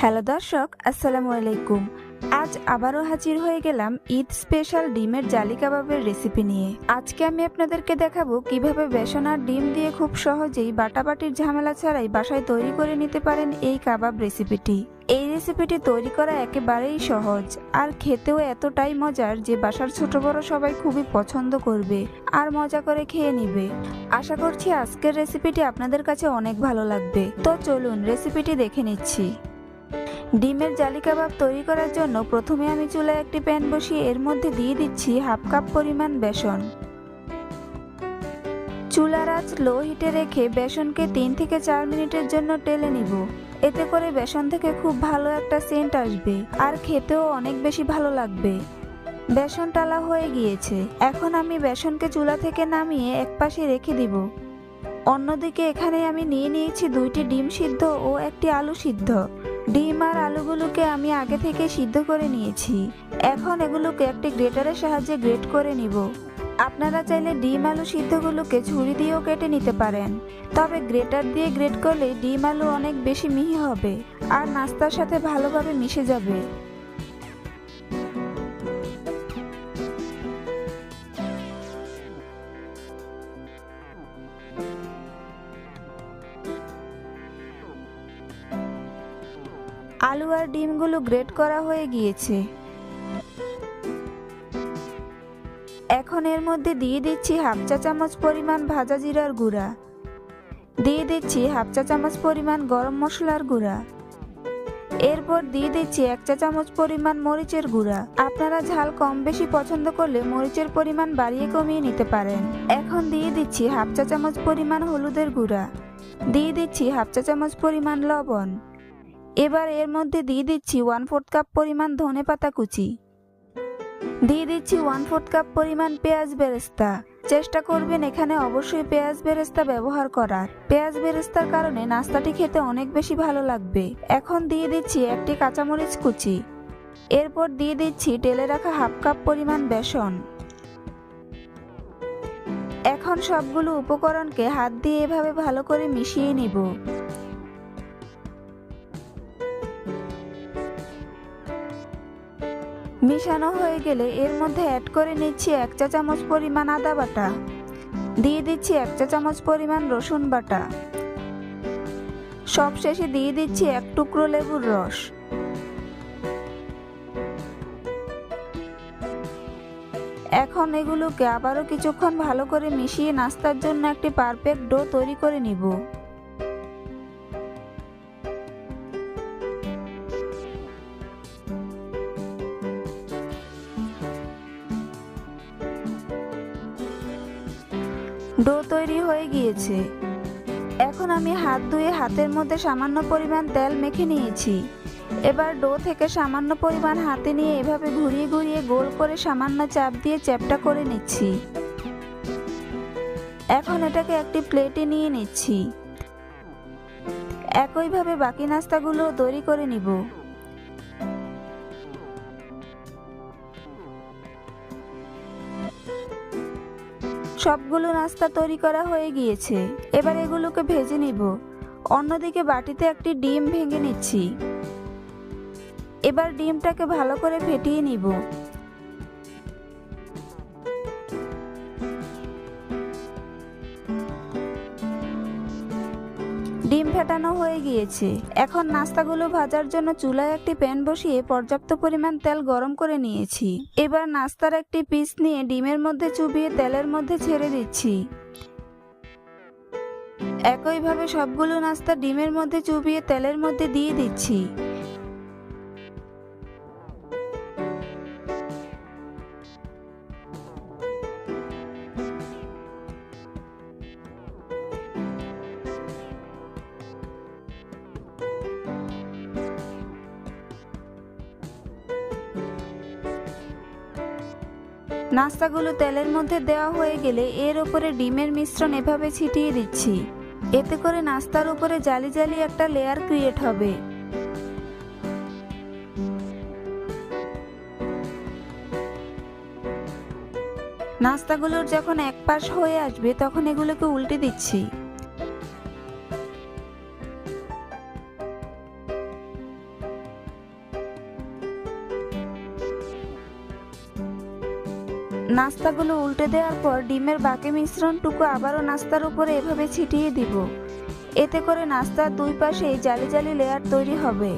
Hello দর্শক আসসালামু আলাইকুম। আজ আবারও হাজির হয়ে গেলাম ঈদ স্পেশাল ডিমের জালি কাবাবের রেসিপি নিয়ে। আজকে আমি আপনাদেরকে দেখাবো কীভাবে বেসন আর ডিম দিয়ে খুব সহজেই বাটাবাটির ঝামেলা ছাড়াই বাসায় তৈরি করে নিতে পারেন এই কাবাব রেসিপিটি এই রেসিপিটি তৈরি করা একেবারেই সহজ, আর খেতেও এতটাই মজার যে বাসার ছোট বড় সবাই খুবই পছন্দ করবে আর মজা করে খেয়ে নিবে। আশা করছি আজকের রেসিপিটি আপনাদের কাছে অনেক ভালো লাগবে। তো চলুন রেসিপিটি দেখে নিচ্ছি। ডিমের জালি কাবাব তৈরি করার জন্য প্রথমে আমি চুলায় একটি প্যান বসিয়ে এর মধ্যে দিয়ে দিচ্ছি হাফ কাপ পরিমাণ বেসন। চুলার আঁচ লো হিটে রেখে বেসনকে তিন থেকে চার মিনিটের জন্য টেলে নিব। এতে করে বেসন থেকে খুব ভালো একটা সেন্ট আসবে আর খেতেও অনেক বেশি ভালো লাগবে। বেসন টালা হয়ে গিয়েছে। এখন আমি বেসনকে চুলা থেকে নামিয়ে একপাশে রেখে দিব। অন্যদিকে এখানে আমি নিয়ে নিয়েছি দুইটি ডিম সিদ্ধ ও একটি আলু সিদ্ধ। ডিম আর আলুগুলোকে আমি আগে থেকে সিদ্ধ করে নিয়েছি। এখন এগুলোকে একটি গ্রেটারের সাহায্যে গ্রেট করে নিব। আপনারা চাইলে ডিম আলু সিদ্ধগুলোকে ছুরি দিয়েও কেটে নিতে পারেন। তবে গ্রেটার দিয়ে গ্রেট করলে ডিম আলু অনেক বেশি মিহি হবে আর নাস্তার সাথে ভালোভাবে মিশে যাবে। ডিমগুলো গ্রেট করা হয়ে গিয়েছে। এখন এর মধ্যে দিয়ে দিচ্ছি হাফ চা চামচ পরিমাণ ভাজা জিরার গুঁড়া। দিয়ে দিচ্ছি হাফ চা চামচ পরিমাণ গরম মশলার গুঁড়া। এরপর দিয়ে দিচ্ছি এক চা চামচ পরিমাণ মরিচের গুঁড়া। আপনারা ঝাল কম বেশি পছন্দ করলে মরিচের পরিমাণ বাড়িয়ে কমিয়ে নিতে পারেন। এখন দিয়ে দিচ্ছি হাফ চা চামচ পরিমাণ হলুদের গুঁড়া। দিয়ে দিচ্ছি হাফ চা চামচ পরিমাণ লবণ। এবার এর মধ্যে দিয়ে দিচ্ছি ওয়ান ফোর্থ কাপ পরিমাণ ধনে পাতা কুচি। দিয়ে দিচ্ছি ওয়ান ফোর্থ কাপ পরিমাণ পেঁয়াজ বেরেস্তা। চেষ্টা করবেন এখানে অবশ্যই পেঁয়াজ বেরেস্তা ব্যবহার করার। পেঁয়াজ বেরেস্তার কারণে নাস্তাটি খেতে অনেক বেশি ভালো লাগবে। এখন দিয়ে দিচ্ছি একটি কাঁচামরিচ কুচি। এরপর দিয়ে দিচ্ছি টেলে রাখা হাফ কাপ পরিমাণ বেসন। এখন সবগুলো উপকরণকে হাত দিয়ে এভাবে ভালো করে মিশিয়ে নিব। মিশানো হয়ে গেলে এর মধ্যে অ্যাড করে নিচ্ছি এক চা চামচ পরিমাণ আদা বাটা। দিয়ে দিচ্ছি এক চা চামচ পরিমাণ রসুন বাটা। সব শেষে দিয়ে দিচ্ছি এক টুকরো লেবুর রস। এখন এগুলোকে আবারও কিছুক্ষণ ভালো করে মিশিয়ে নাস্তার জন্য একটি পারফেক্ট ডো তৈরি করে নিব। হয়ে গিয়েছে এখন আমি হাত ধুয়ে হাতের মধ্যে সামান্য পরিমাণ তেল মেখে নিয়েছি। এবার ডো থেকে সামান্য পরিমাণ হাতে নিয়ে এভাবে ঘুরিয়ে ঘুরিয়ে গোল করে সামান্য চাপ দিয়ে চ্যাপটা করে নিচ্ছি। এখন এটাকে একটি প্লেটে নিয়ে নিচ্ছি। একইভাবে বাকি নাস্তাগুলো তৈরি করে নিব। সবগুলো নাস্তা তৈরি করা হয়ে গিয়েছে। এবার এগুলোকে ভেজে নিব। অন্যদিকে বাটিতে একটি ডিম ভেঙে নিচ্ছি। এবার ডিমটাকে ভালো করে ফেটিয়ে নিব। ডিম ফেটানো হয়ে গিয়েছে। এখন নাস্তাগুলো ভাজার জন্য চুলায় একটি প্যান বসিয়ে পর্যাপ্ত পরিমাণ তেল গরম করে নিয়েছি। এবার নাস্তার একটি পিস নিয়ে ডিমের মধ্যে চুবিয়ে তেলের মধ্যে ছেড়ে দিচ্ছি। একইভাবে সবগুলো নাস্তা ডিমের মধ্যে চুবিয়ে তেলের মধ্যে দিয়ে দিচ্ছি। নাস্তাগুলো তেলের মধ্যে দেওয়া হয়ে গেলে এর ওপরে ডিমের মিশ্রণ এভাবে ছিটিয়ে দিচ্ছি। এতে করে নাস্তার উপরে জালি জালি একটা লেয়ার ক্রিয়েট হবে। নাস্তাগুলোর যখন এক পাশ হয়ে আসবে, তখন এগুলোকে উল্টে দিচ্ছি। নাস্তাগুলো উল্টে দেওয়ার পর ডিমের বাকি মিশ্রণটুকু আবারও নাস্তার উপরে এভাবে ছিটিয়ে দিব। এতে করে নাস্তার দুই পাশে জালি জালি লেয়ার তৈরি হবে।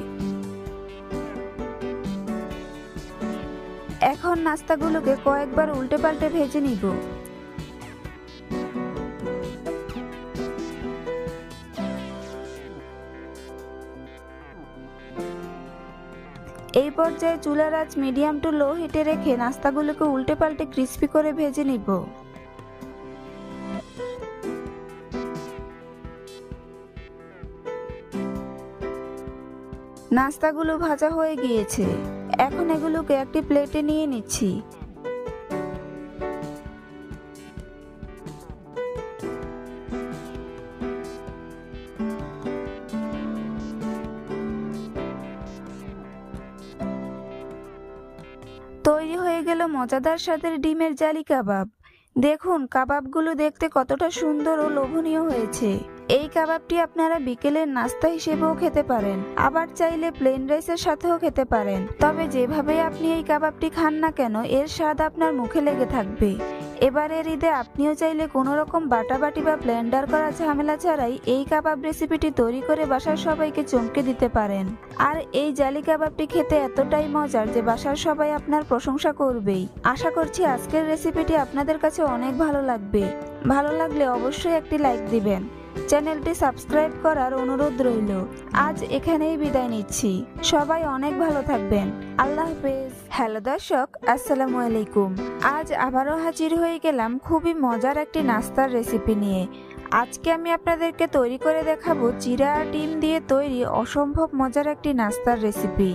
এখন নাস্তাগুলোকে কয়েকবার উল্টে পাল্টে ভেজে নিব। পর্যায়ে চুলার আঁচ মিডিয়াম টু লো হিটে রেখে নাস্তাগুলোকে উল্টে পাল্টে ক্রিসপি করে ভেজে নিব। নাস্তাগুলো ভাজা হয়ে গিয়েছে। এখন এগুলোকে একটি প্লেটে নিয়ে নিচ্ছি। মজাদার স্বাদের ডিমের জালি কাবাব। দেখুন, কাবাবগুলো দেখতে কতটা সুন্দর ও লোভনীয় হয়েছে। এই কাবাবটি আপনারা বিকেলের নাস্তা হিসেবেও খেতে পারেন, আবার চাইলে প্লেন রাইসের সাথেও খেতে পারেন। তবে যেভাবে আপনি এই কাবাবটি খান না কেন, এর স্বাদ আপনার মুখে লেগে থাকবে। এবারের ঈদে আপনিও চাইলে কোনো রকম বাটাবাটি বা ব্লেন্ডার করা ঝামেলা ছাড়াই এই কাবাব রেসিপিটি তৈরি করে বাসার সবাইকে চমকে দিতে পারেন। আর এই জালি কাবাবটি খেতে এতটাই মজার যে বাসার সবাই আপনার প্রশংসা করবেই। আশা করছি আজকের রেসিপিটি আপনাদের কাছে অনেক ভালো লাগবে। ভালো লাগলে অবশ্যই একটি লাইক দিবেন। চ্যানেলটি সাবস্ক্রাইব করার অনুরোধ রইল। আজ এখানেই বিদায় নিচ্ছি। সবাই অনেক ভালো থাকবেন। আল্লাহ হাফেজ। হ্যালো দর্শক, আসসালামু আলাইকুম। আজ আবারও হাজির হয়ে গেলাম খুবই মজার একটি নাস্তার রেসিপি নিয়ে। আজকে আমি আপনাদেরকে তৈরি করে দেখাবো চিরা আর ডিম দিয়ে তৈরি অসম্ভব মজার একটি নাস্তার রেসিপি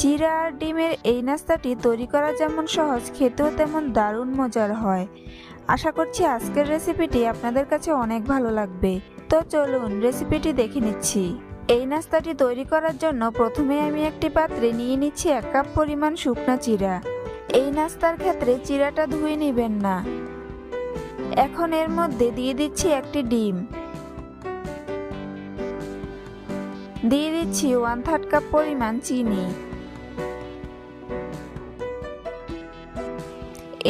চিরা আর ডিমের এই নাস্তাটি তৈরি করা যেমন সহজ, খেতেও তেমন দারুণ মজার হয়। আশা করছি আজকের রেসিপিটি আপনাদের কাছে অনেক ভালো লাগবে। তো চলুন রেসিপিটি দেখে নিচ্ছি। এই নাস্তাটি তৈরি করার জন্য প্রথমে আমি একটি পাত্রে নিয়ে নিচ্ছি এক কাপ পরিমাণ শুকনা চিরা। এই নাস্তার ক্ষেত্রে চিরাটা ধুয়ে নেবেন না। এখন এর মধ্যে দিয়ে দিচ্ছি একটি ডিম। দিয়ে দিচ্ছি ওয়ান থার্ড কাপ পরিমাণ চিনি।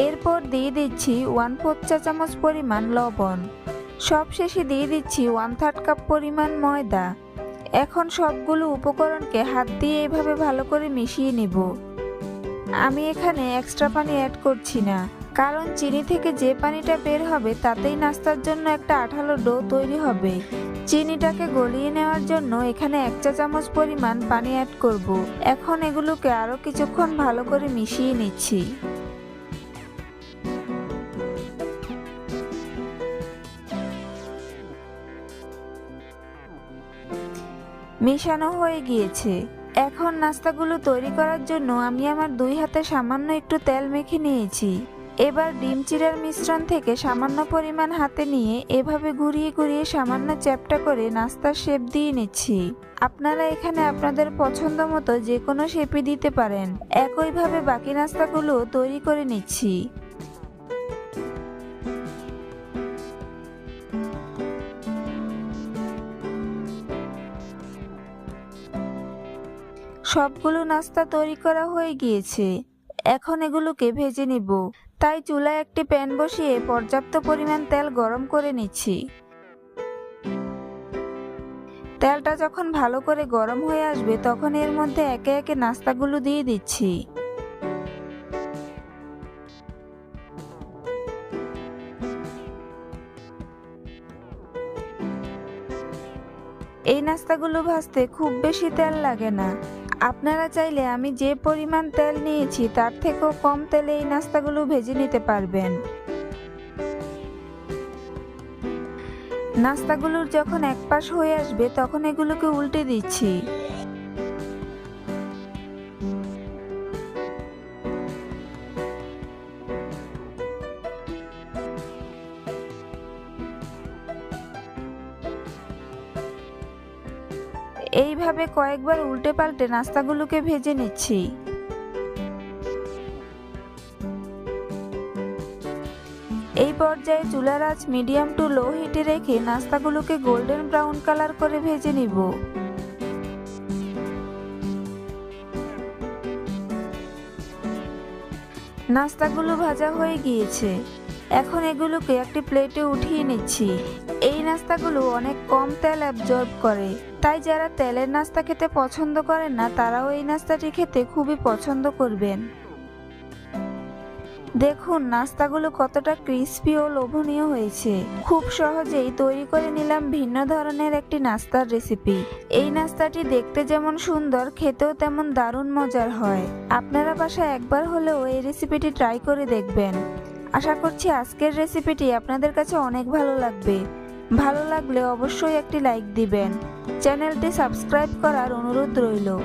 এরপর দিয়ে দিচ্ছি ওয়ান ফোর্থ চা চামচ পরিমাণ লবণ। সবশেষে দিয়ে দিচ্ছি ওয়ান থার্ড কাপ পরিমাণ ময়দা। এখন সবগুলো উপকরণকে হাত দিয়ে এভাবে ভালো করে মিশিয়ে নেব। আমি এখানে এক্সট্রা পানি অ্যাড করছি না, কারণ চিনি থেকে যে পানিটা বের হবে তাতেই নাস্তার জন্য একটা আঠালো ডো তৈরি হবে। চিনিটাকে গলিয়ে নেওয়ার জন্য এখানে এক চা চামচ পরিমাণ পানি অ্যাড করব। এখন এগুলোকে আরও কিছুক্ষণ ভালো করে মিশিয়ে নিচ্ছি। মেশানো হয়ে গিয়েছে। এখন নাস্তাগুলো তৈরি করার জন্য আমি আমার দুই হাতে সামান্য একটু তেল মেখে নিয়েছি। এবার ডিম চিরার মিশ্রণ থেকে সামান্য পরিমাণ হাতে নিয়ে এভাবে ঘুরিয়ে ঘুরিয়ে সামান্য চ্যাপটা করে নাস্তার শেপ দিয়ে নিচ্ছি। আপনারা এখানে আপনাদের পছন্দ মতো যে কোনো শেপই দিতে পারেন। একইভাবে বাকি নাস্তাগুলো তৈরি করে নিচ্ছি। সবগুলো নাস্তা তৈরি করা হয়ে গিয়েছে। এখন এগুলোকে ভেজে নিব। তাই চুলায় একটি প্যান বসিয়ে পর্যাপ্ত পরিমাণ তেল গরম করে নিচ্ছি। তেলটা যখন ভালো করে গরম হয়ে আসবে, তখন এর মধ্যে একে একে নাস্তাগুলো দিয়ে দিচ্ছি। এই নাস্তাগুলো ভাজতে খুব বেশি তেল লাগে না। আপনারা চাইলে আমি যে পরিমাণ তেল নিয়েছি, তার থেকেও কম তেলে এই নাস্তাগুলো ভেজে নিতে পারবেন। নাস্তাগুলোর যখন এক পাশ হয়ে আসবে, তখন এগুলোকে উল্টে দিচ্ছি। এইভাবে কয়েকবার উল্টে পাল্টে নাস্তাগুলোকে ভেজে নিচ্ছি। এই পর্যায়ে চুলার আঁচ মিডিয়াম টু লো হিটে রেখে নাস্তাগুলোকে গোল্ডেন ব্রাউন কালার করে ভেজে নিব। নাস্তাগুলো ভাজা হয়ে গিয়েছে। এখন এগুলোকে একটি প্লেটে উঠিয়ে নিচ্ছি। এই নাস্তাগুলো অনেক কম তেল অ্যাবজর্ব করে। তাই যারা তেলের নাস্তা খেতে পছন্দ করেন না, তারাও এই নাস্তাটি খেতে খুবই পছন্দ করবেন। দেখুন, নাস্তাগুলো কতটা ক্রিস্পি ও লোভনীয় হয়েছে। খুব সহজেই তৈরি করে নিলাম ভিন্ন ধরনের একটি নাস্তার রেসিপি এই নাস্তাটি দেখতে যেমন সুন্দর, খেতেও তেমন দারুণ মজার হয়। আপনারা বাসায় একবার হলেও এই রেসিপিটি ট্রাই করে দেখবেন। আশা করছি আজকের রেসিপিটি আপনাদের কাছে অনেক ভালো লাগবে। ভালো লাগলে অবশ্যই একটি লাইক দিবেন। চ্যানেলটি সাবস্ক্রাইব করার অনুরোধ রইল।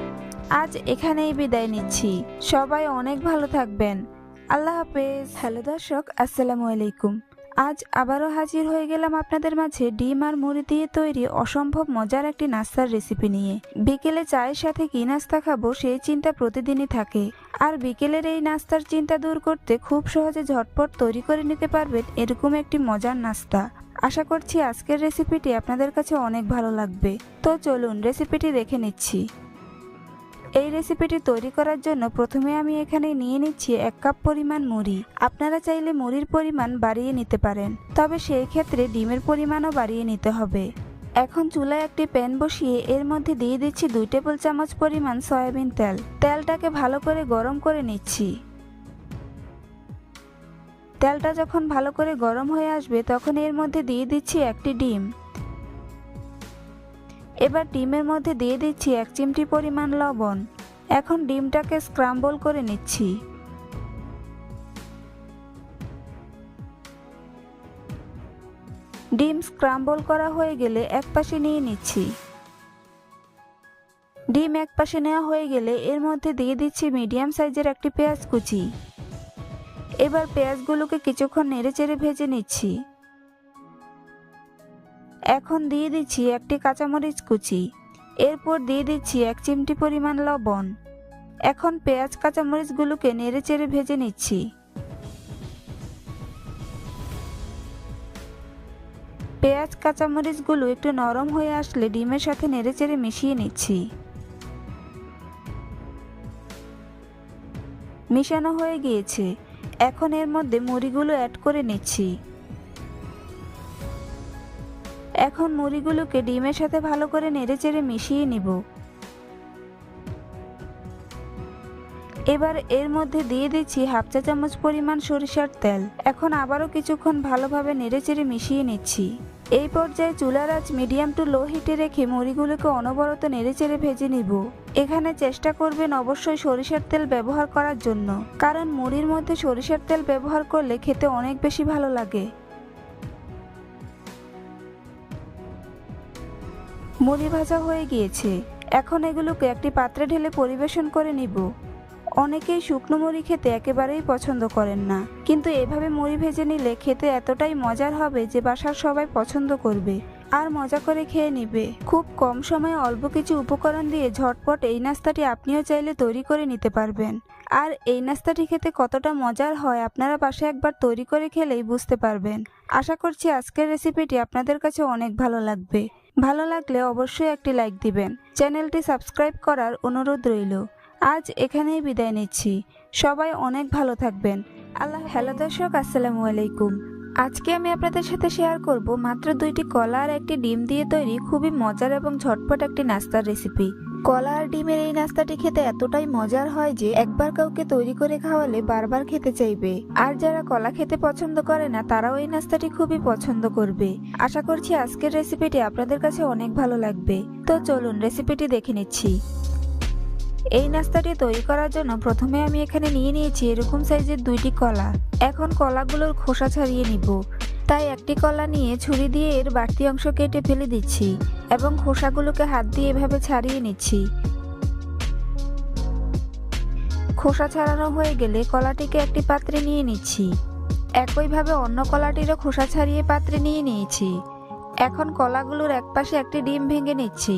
আজ এখানেই বিদায় নিচ্ছি। সবাই অনেক ভালো থাকবেন। আল্লাহ হাফেজ। হ্যালো দর্শক আসসালামু আলাইকুম। আজ আবারও হাজির হয়ে গেলাম আপনাদের মাঝে ডিম আর মুড়ি দিয়ে তৈরি অসম্ভব মজার একটি নাস্তার রেসিপি নিয়ে। বিকেলে চায়ের সাথে কি নাস্তা খাব সেই চিন্তা প্রতিদিনই থাকে। আর বিকেলের এই নাস্তার চিন্তা দূর করতে খুব সহজে ঝটপট তৈরি করে নিতে পারবেন এরকম একটি মজার নাস্তা। আশা করছি আজকের রেসিপিটি আপনাদের কাছে অনেক ভালো লাগবে। তো চলুন রেসিপিটি দেখে নিচ্ছি। এই রেসিপিটি তৈরি করার জন্য প্রথমে আমি এখানে নিয়ে নিচ্ছি এক কাপ পরিমাণ মুড়ি। আপনারা চাইলে মুড়ির পরিমাণ বাড়িয়ে নিতে পারেন, তবে সেই ক্ষেত্রে ডিমের পরিমাণও বাড়িয়ে নিতে হবে। এখন চুলায় একটি প্যান বসিয়ে এর মধ্যে দিয়ে দিচ্ছি দুই টেবিল চামচ পরিমাণ সয়াবিন তেল। তেলটাকে ভালো করে গরম করে নিচ্ছি। তেলটা যখন ভালো করে গরম হয়ে আসবে, তখন এর মধ্যে দিয়ে দিচ্ছি একটি ডিম। এবার ডিমের মধ্যে দিয়ে দিচ্ছি এক চিমটি পরিমাণ লবণ। এখন ডিমটাকে স্ক্রাম্বল করে নিচ্ছি। ডিম স্ক্রাম্বল করা হয়ে গেলে এক পাশে নিয়ে নিচ্ছি। ডিম এক পাশে নেওয়া হয়ে গেলে এর মধ্যে দিয়ে দিচ্ছি মিডিয়াম সাইজের একটি পেঁয়াজ কুচি। এবার পেঁয়াজগুলোকে কিছুক্ষণ নেড়েচেড়ে ভেজে নিচ্ছি। এখন দিয়ে দিচ্ছি একটি কাঁচামরিচ কুচি। এরপর দিয়ে দিচ্ছি এক চিমটি পরিমাণ লবণ। এখন পেঁয়াজ কাঁচামরিচগুলোকে নেড়ে চেড়ে ভেজে নিচ্ছি। পেঁয়াজ কাঁচামরিচগুলো একটু নরম হয়ে আসলে ডিমের সাথে নেড়ে চেড়ে মিশিয়ে নিচ্ছি। মিশানো হয়ে গিয়েছে। এখন এর মধ্যে মুড়িগুলো অ্যাড করে নিচ্ছি। এখন মুড়িগুলোকে ডিমের সাথে ভালো করে নেড়েচেড়ে মিশিয়ে নিব। এবার এর মধ্যে দিয়ে দিচ্ছি হাফ চা চামচ পরিমাণ সরিষার তেল। এখন আবারও কিছুক্ষণ ভালোভাবে নেড়েচেড়ে মিশিয়ে নিচ্ছি। এই পর্যায়ে চুলার আঁচ মিডিয়াম টু লো হিটে রেখে মুড়িগুলোকে অনবরত নেড়েচেড়ে ভেজে নিব। এখানে চেষ্টা করবেন অবশ্যই সরিষার তেল ব্যবহার করার জন্য, কারণ মুড়ির মধ্যে সরিষার তেল ব্যবহার করলে খেতে অনেক বেশি ভালো লাগে। মুড়ি ভাজা হয়ে গিয়েছে। এখন এগুলোকে একটি পাত্রে ঢেলে পরিবেশন করে নিব। অনেকেই শুকনো মুড়ি খেতে একেবারেই পছন্দ করেন না। কিন্তু এভাবে মুড়ি ভেজে নিলে খেতে এতটাই মজার হবে যে বাসার সবাই পছন্দ করবে। আর মজা করে খেয়ে নিবে। খুব কম সময়ে অল্প কিছু উপকরণ দিয়ে ঝটপট এই নাস্তাটি আপনিও চাইলে তৈরি করে নিতে পারবেন। আর এই নাস্তাটি খেতে কতটা মজার হয় আপনারা বাসায় একবার তৈরি করে খেলেই বুঝতে পারবেন। আশা করছি আজকের রেসিপিটি আপনাদের কাছে অনেক ভালো লাগবে। ভালো লাগলে অবশ্যই একটি লাইক দিবেন। চ্যানেলটি সাবস্ক্রাইব করার অনুরোধ রইল। আজ এখানেই বিদায় নিচ্ছি। সবাই অনেক ভালো থাকবেন। আল্লাহ হ্যালো দর্শক, আসসালামু আলাইকুম। আজকে আমি আপনাদের সাথে শেয়ার করব মাত্র দুইটি কলা আর একটি ডিম দিয়ে তৈরি খুবই মজার এবং ঝটপট একটি নাস্তার রেসিপি কলা আর ডিমের এই নাস্তাটি খেতে এতটাই মজার হয় যে একবার কাউকে তৈরি করে খাওয়ালে বারবার খেতে চাইবে। আর যারা কলা খেতে পছন্দ করে না, তারাও এই নাস্তাটি খুবই পছন্দ করবে। আশা করছি আজকের রেসিপিটি আপনাদের কাছে অনেক ভালো লাগবে। তো চলুন রেসিপিটি দেখে নিচ্ছি। এই নাস্তাটি তৈরি করার জন্য প্রথমে আমি এখানে নিয়ে নিয়েছি এরকম সাইজের দুইটি কলা। এখন কলাগুলোর খোসা ছাড়িয়ে নিব। তাই একটি কলা নিয়ে ছুরি দিয়ে এর বাড়তি অংশ কেটে ফেলে দিচ্ছি এবং খোসাগুলোকে হাত দিয়ে এভাবে ছাড়িয়ে নিচ্ছি। খোসা ছাড়ানো হয়ে গেলে কলাটিকে একটি পাত্রে নিয়ে নিচ্ছি। একইভাবে অন্য কলাটিরও খোসা ছাড়িয়ে পাত্রে নিয়ে নিয়েছি। এখন কলাগুলোর একপাশে একটি ডিম ভেঙে নিচ্ছি।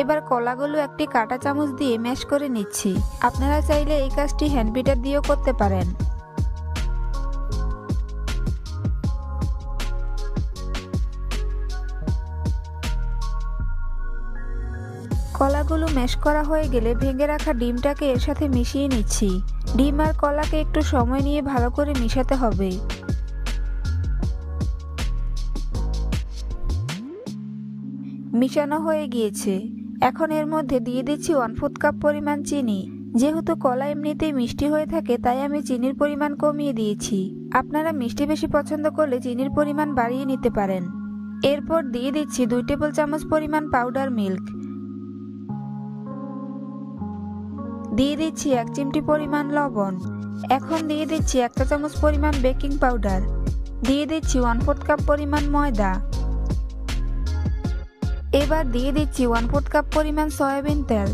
এবার কলাগুলো একটি কাঁটা চামচ দিয়ে ম্যাশ করে নিচ্ছি। আপনারা চাইলে এই কাজটি হ্যান্ড বিটার দিয়েও করতে পারেন। কলাগুলো ম্যাশ করা হয়ে গেলে ভেঙে রাখা ডিমটাকে এর সাথে মিশিয়ে নিচ্ছি। ডিম আর কলাকে একটু সময় নিয়ে ভালো করে মিশাতে হবে। মিশানো হয়ে গিয়েছে। এখন এর মধ্যে দিয়ে দিচ্ছি ওয়ান ফোর্থ কাপ পরিমাণ চিনি। যেহেতু কলা এমনিতেই মিষ্টি হয়ে থাকে, তাই আমি চিনির পরিমাণ কমিয়ে দিয়েছি। আপনারা মিষ্টি বেশি পছন্দ করলে চিনির পরিমাণ বাড়িয়ে নিতে পারেন। এরপর দিয়ে দিচ্ছি দুই টেবিল চামচ পরিমাণ পাউডার মিল্ক দিয়ে দিচ্ছি এক চিমটি পরিমাণ লবণ। এখন দিয়ে দিচ্ছি এক চা চামচ পরিমাণ বেকিং পাউডার দিয়ে দিচ্ছি ওয়ান ফোর্থ কাপ পরিমাণ ময়দা। এবার দিয়ে দিচ্ছি ওয়ান ফোর্থ কাপ পরিমাণ সয়াবিন তেল।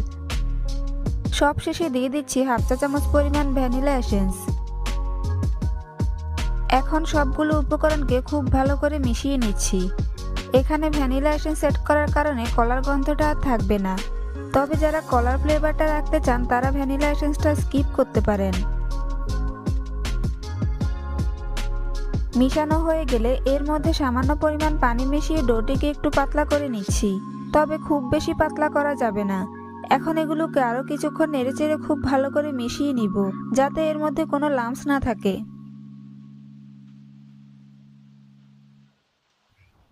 সব শেষে দিয়ে দিচ্ছি হাফ চা চামচ পরিমাণ ভ্যানিলা এসেন্স এখন সবগুলো উপকরণকে খুব ভালো করে মিশিয়ে নিচ্ছি। এখানে ভ্যানিলা এসেন্স সেট করার কারণে কলার গন্ধটা আর থাকবে না। তবে যারা কলার ফ্লেভারটা রাখতে চান, তারা ভ্যানিলা এসেন্সটা স্কিপ করতে পারেন। মিশানো হয়ে গেলে এর মধ্যে সামান্য পরিমাণ পানি মিশিয়ে ডোটিকে একটু পাতলা করে নিচ্ছি। তবে খুব বেশি পাতলা করা যাবে না। এখন এগুলোকে আরও কিছুক্ষণ নেড়েচেড়ে খুব ভালো করে মিশিয়ে নিব, যাতে এর মধ্যে কোনো লাম্পস না থাকে।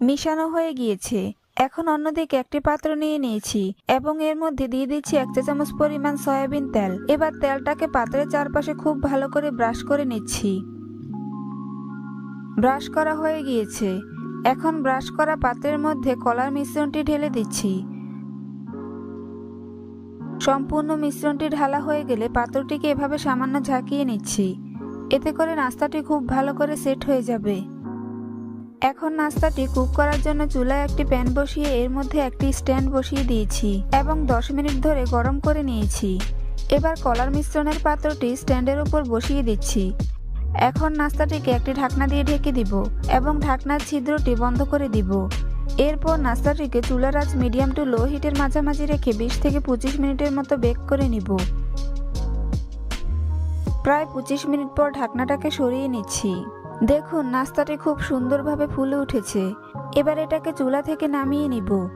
মিশানো হয়ে গিয়েছে। এখন অন্যদিকে একটি পাত্র নিয়ে নিয়েছি এবং এর মধ্যে দিয়ে দিচ্ছি এক চা চামচ পরিমাণ সয়াবিন তেল। এবার তেলটাকে পাত্রের চারপাশে খুব ভালো করে ব্রাশ করে নিচ্ছি। ব্রাশ করা হয়ে গিয়েছে। এখন ব্রাশ করা পাত্রের মধ্যে কলার মিশ্রণটি ঢেলে দিচ্ছি। সম্পূর্ণ মিশ্রণটি ঢালা হয়ে গেলে পাত্রটিকে এভাবে সামান্য ঝাঁকিয়ে নিচ্ছি। এতে করে নাস্তাটি খুব ভালো করে সেট হয়ে যাবে। এখন নাস্তাটি কুক করার জন্য চুলায় একটি প্যান বসিয়ে এর মধ্যে একটি স্ট্যান্ড বসিয়ে দিয়েছি এবং দশ মিনিট ধরে গরম করে নিয়েছি। এবার কলার মিশ্রণের পাত্রটি স্ট্যান্ডের উপর বসিয়ে দিচ্ছি। এখন নাস্তাটিকে একটি ঢাকনা দিয়ে ঢেকে দিব এবং ঢাকনার ছিদ্রটি বন্ধ করে দিব। এরপর নাস্তাটিকে চুলার আঁচ মিডিয়াম টু লো হিটের মাঝামাঝি রেখে বিশ থেকে পঁচিশ মিনিটের মতো বেক করে নিব। প্রায় পঁচিশ মিনিট পর ঢাকনাটাকে সরিয়ে নিচ্ছি। দেখুন, নাস্তাটি খুব সুন্দরভাবে ফুলে উঠেছে। এবার এটাকে চুলা থেকে নামিয়ে নিব।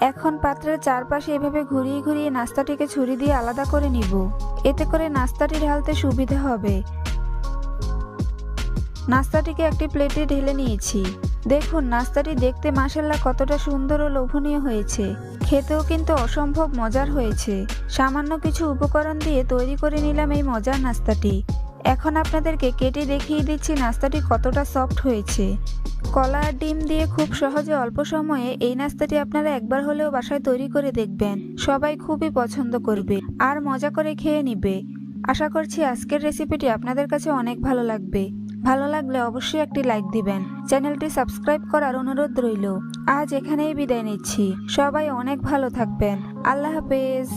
এখন পাত্রের চারপাশে এভাবে ঘুরিয়ে ঘুরিয়ে নাস্তাটিকে ছুরি দিয়ে আলাদা করে নিব। এতে করে নাস্তাটি ঢালতে সুবিধা হবে। নাস্তাটিকে একটি প্লেটে ঢেলে নিয়েছি। দেখুন, নাস্তাটি দেখতে মাসাল্লা কতটা সুন্দর ও লোভনীয় হয়েছে। খেতেও কিন্তু অসম্ভব মজার হয়েছে। সামান্য কিছু উপকরণ দিয়ে তৈরি করে নিলাম এই মজার নাস্তাটি। এখন আপনাদেরকে কেটে দেখিয়ে দিচ্ছি নাস্তাটি কতটা সফট হয়েছে। কলা আর ডিম দিয়ে খুব সহজে অল্প সময়ে এই নাস্তাটি আপনারা একবার হলেও বাসায় তৈরি করে দেখবেন। সবাই খুবই পছন্দ করবে আর মজা করে খেয়ে নিবে। আশা করছি আজকের রেসিপিটি আপনাদের কাছে অনেক ভালো লাগবে। ভালো লাগলে অবশ্যই একটি লাইক দিবেন। চ্যানেলটি সাবস্ক্রাইব করার অনুরোধ রইল। আজ এখানেই বিদায় নিচ্ছি। সবাই অনেক ভালো থাকবেন। আল্লাহ হাফেজ।